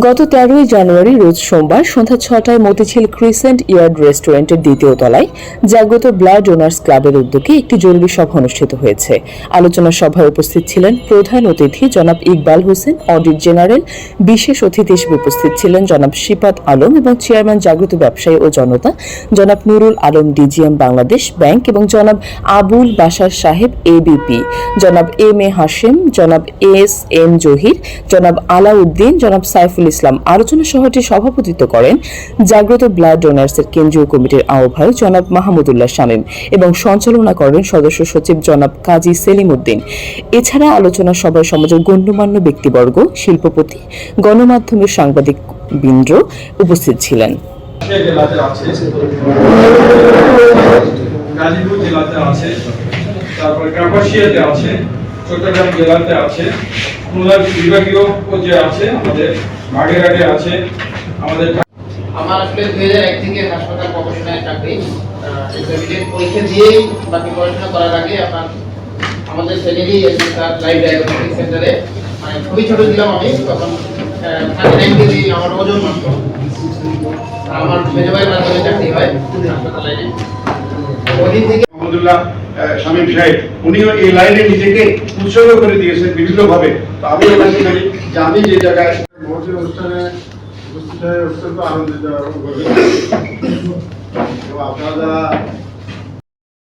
গত তেরোই জানুয়ারি রোজ সোমবার সন্ধ্যা ছটায় মতিঝিল ক্রিসেন্ট ইয়ার্ড রেস্টুরেন্টের দ্বিতীয় তলায় জাগ্রত ব্লাড ডোনার্স ক্লাবের উদ্যোগে একটি জরুরি সভা অনুষ্ঠিত হয়েছে। আলোচনা সভায় উপস্থিত ছিলেন প্রধান অতিথি জনাব ইকবাল হোসেন, অডিট জেনারেল, বিশেষ অতিথি হিসেবে উপস্থিত ছিলেন জনাব শিপাত আলম এবং চেয়ারম্যান জাগ্রত ব্যবসায়ী ও জনতা, জনাব নুরুল আলম, ডিজিএম বাংলাদেশ ব্যাংক এবং জনাব আবুল বাশার সাহেব এবিপি জনাব এম এ হাশেম, জনাব এস এম জহির, জনাব আলাউদ্দিন, জনাব সাইফুল ইসলাম আলোচনা সভাটি সভাপতিত্ব করেন জাগ্রত ব্লাড ডোনার্সের কেন্দ্রীয় কমিটির আহ্বায়ক জনাব মাহমুদুল্লাহ শামীম এবং সঞ্চালনা করেন সদস্য সচিব জনাব কাজী সেলিম উদ্দিন। এছাড়া আলোচনা সভায় সমাজের গণ্যমান্য ব্যক্তিবর্গ, শিল্পপতি, গণমাধ্যমের সাংবাদিক বৃন্দ উপস্থিত ছিলেন। গাজীপুর জেলাতে আছে কাপাসিয়াতে আছে, চট্টগ্রাম জেলাতে আছে, খুলনা বিভাগীয় পর্যায়ে আছে আমাদের আছে। আমাদের আমার আসলে দুই হাজার এক থেকে হাসপাতাল প্রফেশনাল চাকরি পরীক্ষা দিয়েই বাকি পড়াশোনা করার আগে আমার আমাদের একজন তার লাইভ ডায়াগনস্টিক সেন্টারে মানে খুবই ছোট ছিলাম আমি তখন থার্টি নাইন কেজি আমার ওজন মাত্র। আমার মেজো ভাইয়ের মাধ্যমে চাকরি হয় হাসপাতাল লাইনে। ওদিন থেকে আহমদুল্লাহ আহ, শামীম সাহেব উনিও এই লাইনে নিজেকে উৎসর্গ করে দিয়েছেন বিভিন্নভাবে। তো আমি ওনাকে বলি যে আমি যে জায়গায় মহসিন অনুষ্ঠানে উপস্থিত হয়ে অত্যন্ত আনন্দিত এবং আপনারা